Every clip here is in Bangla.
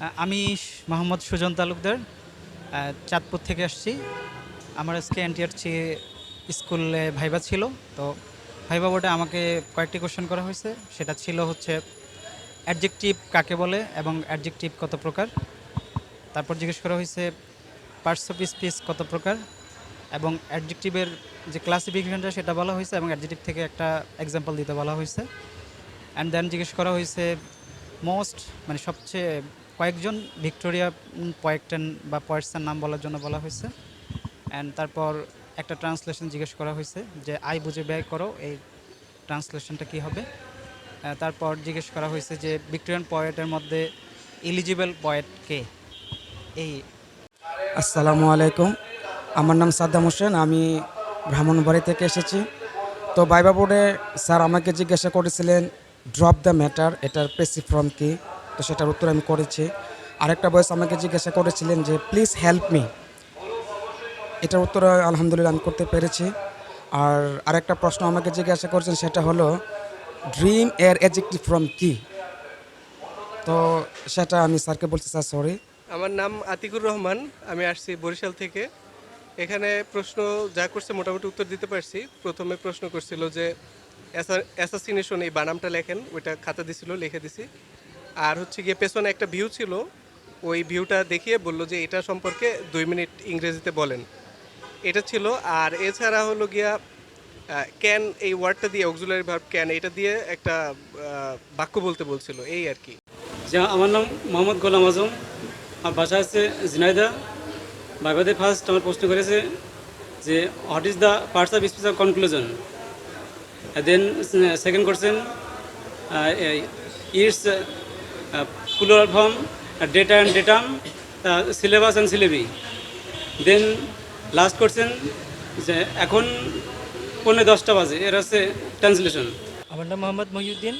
আমি মোহাম্মদ সুজন তালুকদার চাঁদপুর থেকে আসছি। আমার আজকে এনটিআর চেয়ে স্কুলে ভাইবা ছিল, তো ভাইবা বোর্ডে আমাকে কয়েকটি কোশ্চেন করা হয়েছে। সেটা ছিল হচ্ছে অ্যাডজেক্টিভ কাকে বলে এবং অ্যাডজেক্টিভ কত প্রকার? তারপর জিজ্ঞেস করা হয়েছে পার্টস অফ স্পিচ কত প্রকার? এবং অ্যাডজেক্টিভের যে ক্লাসিফিকেশনটা সেটা বলা হয়েছে এবং অ্যাডজেক্টিভ থেকে একটা এক্সাম্পল দিতে বলা হয়েছে। অ্যান্ড দেন জিজ্ঞেস করা হয়েছে মোস্ট মানে সবচেয়ে কয়েকজন ভিক্টোরিয়া পয়েক্টেন বা পয়েন্টসের নাম বলার জন্য বলা হয়েছে। অ্যান্ড তারপর একটা ট্রান্সলেশন জিজ্ঞেস করা হয়েছে যে আই বুঝে ব্যয় করো, এই ট্রান্সলেশনটা কী হবে? তারপর জিজ্ঞেস করা হয়েছে যে, ভিক্টোরিয়ান পয়েটের মধ্যে এলিজিবল পয়েট কে? এই। আসসালামু আলাইকুম। আমার নাম সাদ্দাম হোসেন, আমি ব্রাহ্মণবাড়ি থেকে এসেছি। তো বাইবা বোর্ডে স্যার আমাকে জিজ্ঞাসা করেছিলেন ড্রপ দ্য ম্যাটার এটার প্রেসিফ্রম কি? তো সেটার উত্তর আমি করেছি। আরেকটা বয়স আমাকে জিজ্ঞাসা করেছিলেন যে প্লিজ হেল্প মি এটার উত্তর আলহামদুলিল্লাহ আমি করতে পেরেছি। আর আরেকটা প্রশ্ন আমাকে জিজ্ঞাসা করেছেন, সেটা হলো ড্রিম এর এজেক্টিভ ফ্রম কি? তো সেটা আমি স্যারকে বলছি স্যার সরি আমার নাম আতিকুর রহমান, আমি আসছি বরিশাল থেকে। এখানে প্রশ্ন যা করছে, মোটামুটি উত্তর দিতে পারছি। প্রথমে প্রশ্ন করছিল যে অ্যাসাসিনেশন এই বানামটা লেখেন, ওইটা খাতা দিছিল, লিখে দিছি। আর হচ্ছে গিয়ে পেছনে একটা ভিউ ছিল, ওই ভিউটা দেখিয়ে বলল যে এটা সম্পর্কে দুই মিনিট ইংরেজিতে বলেন। এটা ছিল, আর এছাড়া হলো গিয়া ক্যান এই ওয়ার্ডটা দিয়ে অক্সুলারি ভার্ব ক্যান এটা দিয়ে একটা বাক্য বলতে বলছিল, এই আর কি। যে আমার নাম মোহাম্মদ গোলাম আজম। আমার বাসা আছে জিনাইদা ভাইবাদে ফার্স্ট আমার প্রশ্ন করেছে যে what is the parts of speech of conclusion then second question it's plural form data and datum syllabus and syllabi then last question যে এখন পৌনে দশটা বাজে এর হচ্ছে ট্রান্সলেশন আমার নাম মোহাম্মদ মহিউদ্দিন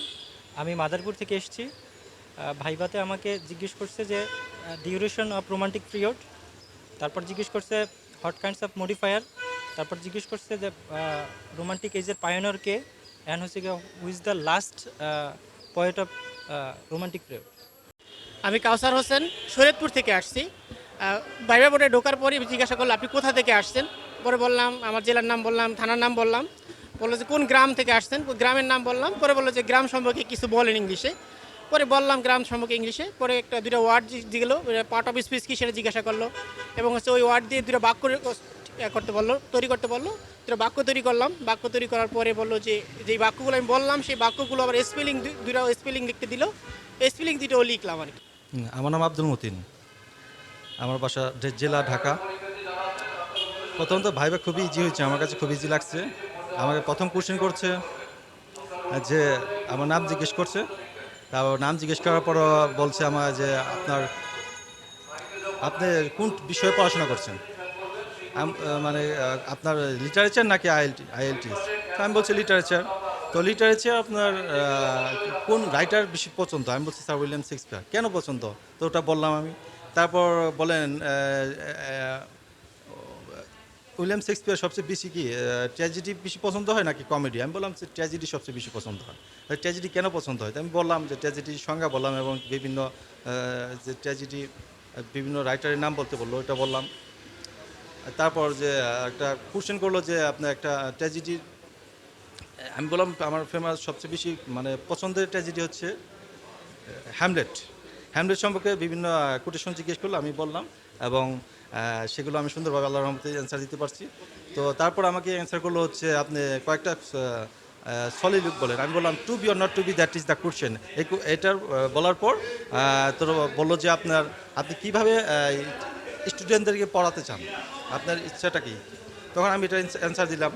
আমি মাদারপুর থেকে এসেছি। আহ, ভাইবাতে আমাকে জিজ্ঞেস করছে যে ডিউরেশন অফ রোমান্টিক পিরিয়ড তারপর জিজ্ঞেস করছে হট কাইন্ডস অফ মডিফায়ার তারপর জিজ্ঞেস করছে যে রোমান্টিক এজের পায়োনিয়র কে অ্যান্ড হচ্ছে who's the last poet of romantic period আমি কাউসার হোসেন, শরীয়তপুর থেকে আসছি। বাইরে বোর্ডে ঢোকার পরে জিজ্ঞাসা করল আপনি কোথা থেকে আসছেন? পরে বললাম, আমার জেলার নাম বললাম, থানার নাম বললাম। বলল যে, কোন গ্রাম থেকে আসছেন? গ্রামের নাম বললাম। পরে বলল যে, গ্রাম সম্পর্কে কিছু বলেন ইংলিশে। পরে বললাম, গ্রাম সম্পর্কে ইংলিশে। পরে একটা দুটো ওয়ার্ড দিল পার্ট অফ স্পিচ কি সেটা জিজ্ঞাসা করল এবং হচ্ছে ওই ওয়ার্ড দিয়ে দুটো বাক্য করতে বলল, তৈরি করতে বলল। দুটো বাক্য তৈরি করলাম। বাক্য তৈরি করার পরে বলল যে, যেই বাক্যগুলো আমি বললাম, সেই বাক্যগুলো আবার স্পেলিং দুটো স্পেলিং লিখতে দিল। স্পেলিং দুটোও লিখলাম আর কি। আমার নাম আব্দুল মতিন। আমার বাসা জেলা ঢাকা। প্রথমত ভাইবা খুবই ইজি হয়েছে, আমার কাছে খুব ইজি লাগছে। আমাকে প্রথম কোশ্চেন করছে, যে আমার নাম জিজ্ঞেস করছে। তারপর নাম জিজ্ঞেস করার পর বলছে আমার যে, আপনার, আপনি কোন বিষয়ে পড়াশোনা করছেন? মানে আপনার লিটারেচার নাকি আইএলটি আইএলটিএস আমি বলছি লিটারেচার তো লিটারেচার আপনার কোন রাইটার বেশি পছন্দ? আমি বলছি স্যার উইলিয়াম শেক্সপিয়ার। কেন পছন্দ? তো ওটা বললাম আমি। তারপর বলেন উইলিয়াম শেক্সপিয়ার সবচেয়ে বেশি কি ট্র্যাজেডি বেশি পছন্দ হয় নাকি কমেডি আমি বললাম ট্র্যাজেডি সবচেয়ে বেশি পছন্দ হয়। ট্র্যাজেডি কেন পছন্দ হয়? আমি বললাম যে ট্র্যাজেডির সংজ্ঞা বললাম এবং বিভিন্ন যে ট্র্যাজেডি বিভিন্ন রাইটারের নাম বলতে বলল ওটা বললাম। তারপর যে একটা কোশ্চেন করল যে, আপনার একটা ট্র্যাজেডি আমি বললাম আমার ফেমাস সবচেয়ে বেশি মানে পছন্দের ট্র্যাজেডি হচ্ছে হ্যামলেট হ্যামলেট সম্পর্কে বিভিন্ন কোটেশন জিজ্ঞেস করল, আমি বললাম, এবং সেগুলো আমি সুন্দরভাবে আল্লাহর রহমতে অ্যান্সার দিতে পারছি। তো তারপর আমাকে অ্যান্সার করল হচ্ছে, আপনি কয়েকটা সলিড বলেন। আমি বললাম to be or not to be that is the question এটার বলার পর তো বলল যে, আপনার, আপনি কীভাবে স্টুডেন্টদেরকে পড়াতে চান আপনার ইচ্ছাটা কি? তখন আমি এটা অ্যান্সার দিলাম।